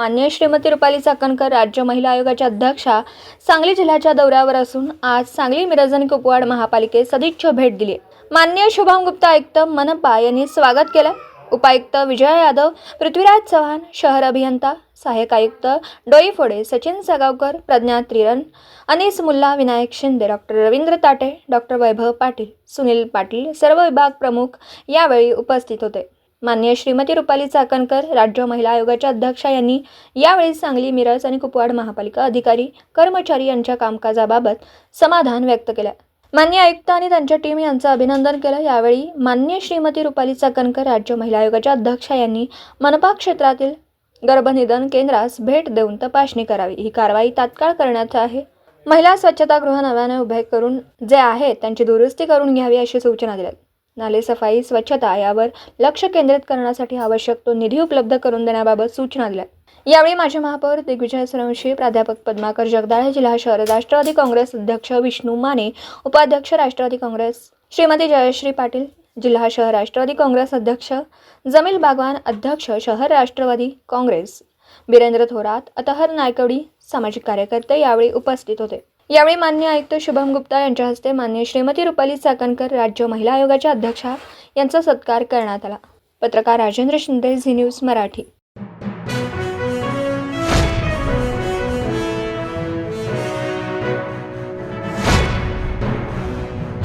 मान्य श्रीमती रुपाली चाकणकर राज्य महिला आयोगाच्या अध्यक्षा सांगली जिल्ह्याच्या दौऱ्यावर असून आज सांगली मिरज आणि कुपवाड महापालिकेत सदिच्छा भेट दिली मान्य शुभम गुप्ता आयुक्त मनपा यांनी स्वागत केलं उपायुक्त विजय यादव पृथ्वीराज चव्हाण शहर अभियंता सहाय्यक आयुक्त डोईफोडे सचिन सगावकर प्रज्ञा त्रिरन अनिस मुल्ला विनायक शिंदे डॉक्टर रवींद्र ताटे डॉक्टर वैभव पाटील सुनील पाटील सर्व विभाग प्रमुख यावेळी उपस्थित होते. मान्य श्रीमती रुपाली चाकणकर राज्य महिला आयोगाच्या अध्यक्षा यांनी यावेळी सांगली मिरज आणि कुपवाड महापालिका अधिकारी कर्मचारी यांच्या कामकाजाबाबत समाधान व्यक्त केलं. मान्य आयुक्त आणि त्यांच्या टीम यांचं अभिनंदन केलं. यावेळी मान्य श्रीमती रुपाली चाकणकर राज्य महिला आयोगाच्या अध्यक्षा यांनी मनपा क्षेत्रातील गर्भनिधन केंद्रास भेट देऊन तपासणी करावी. ही कारवाई तात्काळ करण्यात आहे. महिला स्वच्छतागृह नव्याने उभे करून जे आहेत त्यांची दुरुस्ती करून घ्यावी अशी सूचना दिल्यात. नालेसफाई स्वच्छता यावर लक्ष केंद्रित करण्यासाठी आवश्यक तो निधी उपलब्ध करून देण्याबाबत सूचना दिल्या. यावेळी माजी महापौर दिग्विजय सरंशी प्राध्यापक पद्माकर जगदाळे जिल्हा शहर राष्ट्रवादी काँग्रेस अध्यक्ष विष्णू माने उपाध्यक्ष राष्ट्रवादी काँग्रेस श्रीमती जयश्री पाटील जिल्हा शहर राष्ट्रवादी काँग्रेस अध्यक्ष जमील बागवान अध्यक्ष शहर राष्ट्रवादी काँग्रेस. बिरेंद्र थोरात अतहर नायकवडी सामाजिक कार्यकर्ते यावेळी उपस्थित होते. यावेळी मान्य आयुक्त शुभम गुप्ता यांच्या हस्ते मान्य श्रीमती रुपाली चाकणकर राज्य महिला आयोगाच्या अध्यक्षा यांचा सत्कार करण्यात आला. पत्रकार राजेंद्र शिंदे झी न्यूज मराठी.